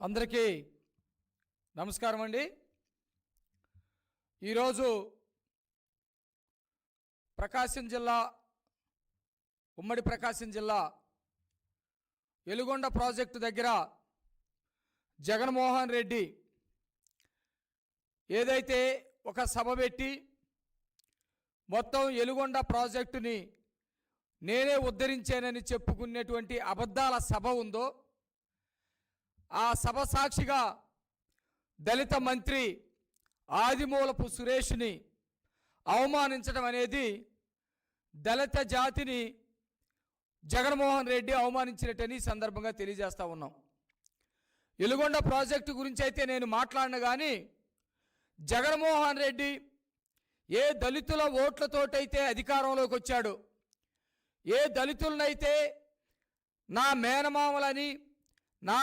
అందరికీ నమస్కారం అండి. ఈరోజు ప్రకాశం జిల్లా ఉమ్మడి ప్రకాశం జిల్లా ఎలుగొండ ప్రాజెక్టు దగ్గర జగన్మోహన్ రెడ్డి ఏదైతే ఒక సభ పెట్టి మొత్తం ఎలుగొండ ప్రాజెక్టుని నేనే ఉద్ధరించానని చెప్పుకునేటువంటి అబద్ధాల సభ ఉందో ఆ సభ సాక్షిగా దళిత మంత్రి ఆదిమూలపు సురేష్ని అవమానించడం అనేది దళిత జాతిని జగన్మోహన్ రెడ్డి అవమానించినట్టని సందర్భంగా తెలియజేస్తా ఉన్నాం. ఎలుగొండ ప్రాజెక్టు గురించి అయితే నేను మాట్లాడిన కానీ జగన్మోహన్ రెడ్డి ఏ దళితుల ఓట్లతోటైతే అధికారంలోకి వచ్చాడు ఏ దళితులనైతే నా మేనమామలని నా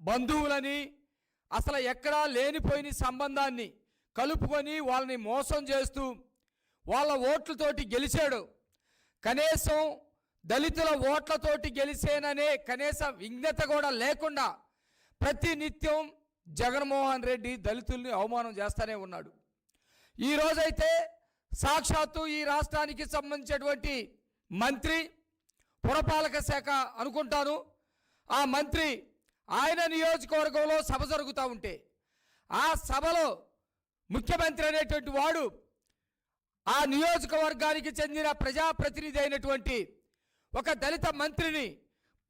బంధువులని అసలు ఎక్కడా లేనిపోయిన సంబంధాన్ని కలుపుకొని వాళ్ళని మోసం చేస్తూ వాళ్ళ ఓట్లతోటి గెలిచాడు. కనీసం దళితుల ఓట్లతోటి గెలిచేననే కనీస విజ్ఞత కూడా లేకుండా ప్రతి నిత్యం జగన్మోహన్ రెడ్డి దళితుల్ని అవమానం చేస్తూనే ఉన్నాడు. ఈరోజైతే సాక్షాత్తు ఈ రాష్ట్రానికి సంబంధించినటువంటి మంత్రి పురపాలక శాఖ అనుకుంటాను. ఆ మంత్రి ఆయన నియోజకవర్గంలో సభ జరుగుతూ ఉంటే ఆ సభలో ముఖ్యమంత్రి అనేటువంటి వాడు ఆ నియోజకవర్గానికి చెందిన ప్రజాప్రతినిధి అయినటువంటి ఒక దళిత మంత్రిని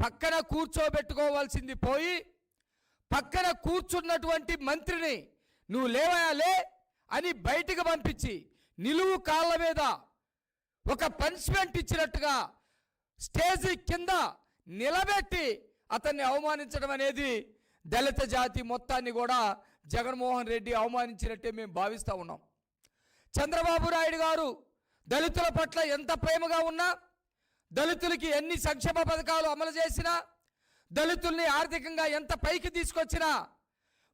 పక్కన కూర్చోబెట్టుకోవాల్సింది పోయి పక్కన కూర్చున్నటువంటి మంత్రిని నువ్వు లేవయాలే అని బయటికి పంపించి నిలువు కాళ్ళ మీద ఒక పనిష్మెంట్ ఇచ్చినట్టుగా స్టేజి కింద నిలబెట్టి అతన్ని అవమానించడం అనేది దళిత జాతి మొత్తాన్ని కూడా జగన్మోహన్ రెడ్డి అవమానించినట్టే మేము భావిస్తూ ఉన్నాం. చంద్రబాబు నాయుడు గారు దళితుల పట్ల ఎంత ప్రేమగా ఉన్నా దళితులకి ఎన్ని సంక్షేమ పథకాలు అమలు చేసినా దళితుల్ని ఆర్థికంగా ఎంత పైకి తీసుకొచ్చినా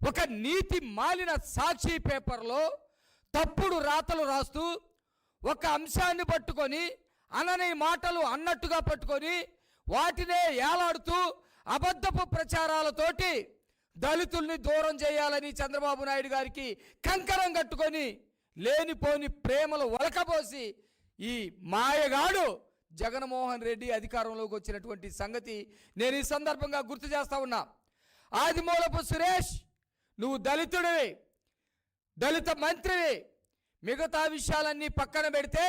ఒక నీతి మాలిన సాక్షి పేపర్లో తప్పుడు రాతలు రాస్తూ ఒక అంశాన్ని పట్టుకొని అనని మాటలు అన్నట్టుగా పట్టుకొని వాటినే ఏలాడుతూ అబద్ధపు ప్రచారాలతోటి దళితుల్ని దూరం చేయాలని చంద్రబాబు నాయుడు గారికి కంకణం కట్టుకొని లేనిపోని ప్రేమలు ఒలకబోసి ఈ మాయగాడు జగన్మోహన్ రెడ్డి అధికారంలోకి వచ్చినటువంటి సంగతి నేను ఈ సందర్భంగా గుర్తు చేస్తా ఉన్నా. ఆదిమూలపు సురేష్ నువ్వు దళితుడివి దళిత మంత్రివి. మిగతా విషయాలన్నీ పక్కన పెడితే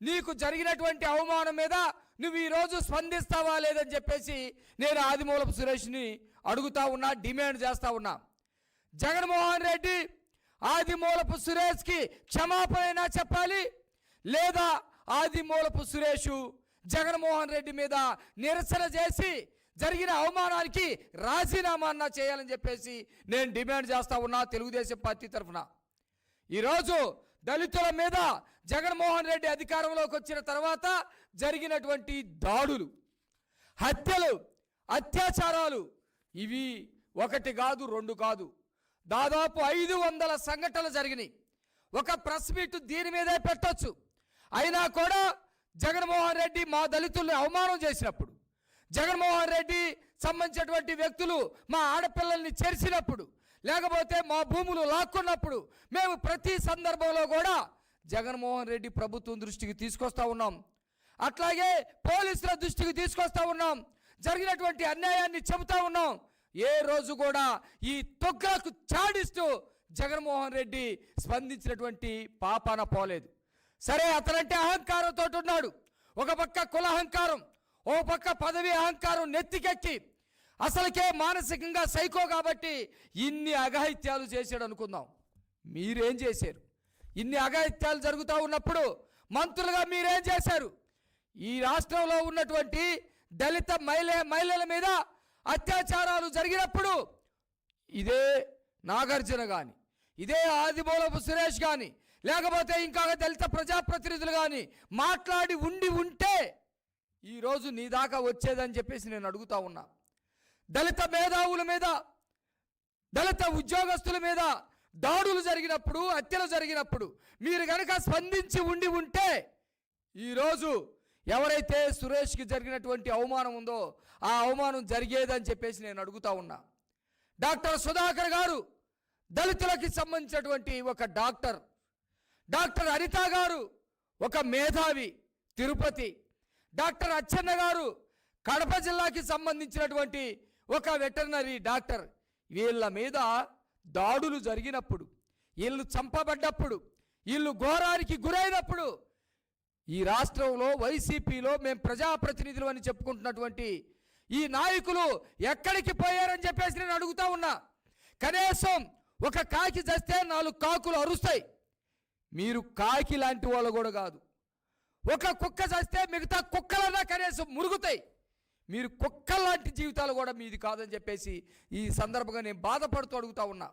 నీకు జరిగినటువంటి అవమానం మీద నువ్వు ఈరోజు స్పందిస్తావా లేదని చెప్పేసి నేను ఆదిమూలపు సురేష్ని అడుగుతా ఉన్నా డిమాండ్ చేస్తా ఉన్నా. జగన్మోహన్ రెడ్డి ఆదిమూలపు సురేష్కి క్షమాపణ చెప్పాలి లేదా ఆదిమూలపు సురేష్ జగన్మోహన్ రెడ్డి మీద నిరసన చేసి జరిగిన అవమానానికి రాజీనామా అన్నా చేయాలని చెప్పేసి నేను డిమాండ్ చేస్తా ఉన్నా తెలుగుదేశం పార్టీ తరఫున. ఈరోజు దళితుల మీద జగన్మోహన్ రెడ్డి అధికారంలోకి వచ్చిన తర్వాత జరిగినటువంటి దాడులు హత్యలు అత్యాచారాలు ఇవి ఒకటి కాదు రెండు కాదు. దాదాపు ఐదు వందల సంఘటనలు జరిగినాయి. ఒక ప్రెస్ మీట్ దీని మీదే పెట్టొచ్చు. అయినా కూడా జగన్మోహన్ రెడ్డి మా దళితుల్ని అవమానం చేసినప్పుడు జగన్మోహన్ రెడ్డి సంబంధించినటువంటి వ్యక్తులు మా ఆడపిల్లల్ని చేర్చినప్పుడు లేకపోతే మా భూములు లాక్కున్నప్పుడు మేము ప్రతి సందర్భంలో కూడా జగన్మోహన్ రెడ్డి ప్రభుత్వం దృష్టికి తీసుకొస్తా ఉన్నాం. అట్లాగే పోలీసుల దృష్టికి తీసుకొస్తా ఉన్నాం. జరిగినటువంటి అన్యాయాన్ని చెబుతా ఉన్నాం. ఏ రోజు కూడా ఈ తొగ్గలకు చాడిస్తూ జగన్మోహన్ రెడ్డి స్పందించినటువంటి పాపాన పోలేదు. సరే అతనంటే అహంకారంతో ఉన్నాడు. ఒక పక్క కుల అహంకారం ఓ పక్క పదవి అహంకారం నెత్తికెక్కి అసలుకే మానసికంగా సైకో కాబట్టి ఇన్ని అఘాయిత్యాలు చేశాడు అనుకుందాం. మీరేం చేశారు? ఇన్ని అఘాయిత్యాలు జరుగుతూ ఉన్నప్పుడు మంత్రులుగా మీరేం చేశారు? ఈ రాష్ట్రంలో ఉన్నటువంటి దళిత మహిళ మహిళల మీద అత్యాచారాలు జరిగినప్పుడు ఇదే నాగార్జున కానీ ఇదే ఆదిబోలపు సురేష్ కానీ లేకపోతే ఇంకా దళిత ప్రజాప్రతినిధులు కానీ మాట్లాడి ఉండి ఉంటే ఈరోజు నీ దాకా వచ్చేదని చెప్పేసి నేను అడుగుతా ఉన్నా. దళిత మేధావుల మీద దళిత ఉద్యోగస్తుల మీద దాడులు జరిగినప్పుడు హత్యలు జరిగినప్పుడు మీరు కనుక స్పందించి ఉండి ఉంటే ఈరోజు ఎవరైతే సురేష్కి జరిగినటువంటి అవమానం ఉందో ఆ అవమానం జరిగేదని చెప్పేసి నేను అడుగుతా ఉన్నా. డాక్టర్ సుధాకర్ గారు దళితులకి సంబంధించినటువంటి ఒక డాక్టర్ డాక్టర్ అనిత గారు ఒక మేధావి తిరుపతి. డాక్టర్ అచ్చన్న గారు కడప జిల్లాకి సంబంధించినటువంటి ఒక వెటర్నరీ డాక్టర్ వీళ్ళ మీద దాడులు జరిగినప్పుడు వీళ్ళు చంపబడ్డప్పుడు వీళ్ళు ఘోరానికి గురైనప్పుడు ఈ రాష్ట్రంలో వైసీపీలో మేము ప్రజాప్రతినిధులు అని చెప్పుకుంటున్నటువంటి ఈ నాయకులు ఎక్కడికి పోయారని చెప్పేసి నేను అడుగుతా ఉన్నా. కనీసం ఒక కాకి చస్తే నాలుగు కాకులు అరుస్తాయి. మీరు కాకి లాంటి వాళ్ళు కూడా కాదు. ఒక కుక్క చస్తే మిగతా కుక్కలన్నా కనీసం మురుగుతాయి. మీరు కుక్క లాంటి జీవితాలు కూడా మీది కాదని చెప్పేసి ఈ సందర్భంగా నేను బాధపడుతూ అడుగుతా ఉన్నా.